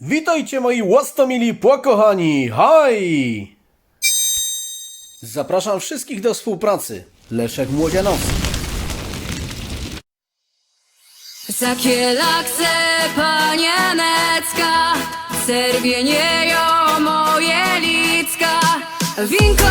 Witajcie moi łastomili pokochani! Haj! Zapraszam wszystkich do współpracy. Leszek Młodzianowski. Zakielakce panienecka, serwienie ją moje licka, winko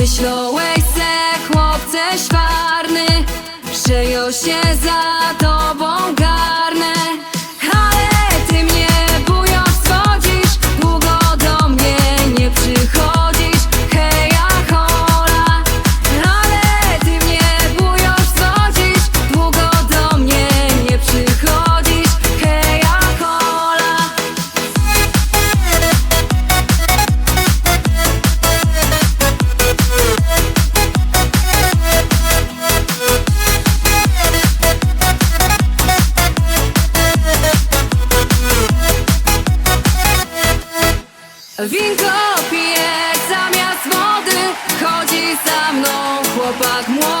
Myślałeś se chłopce szwarny Szyją się za tobą gar Winko piję zamiast wody Chodzi za mną. Chłopak młody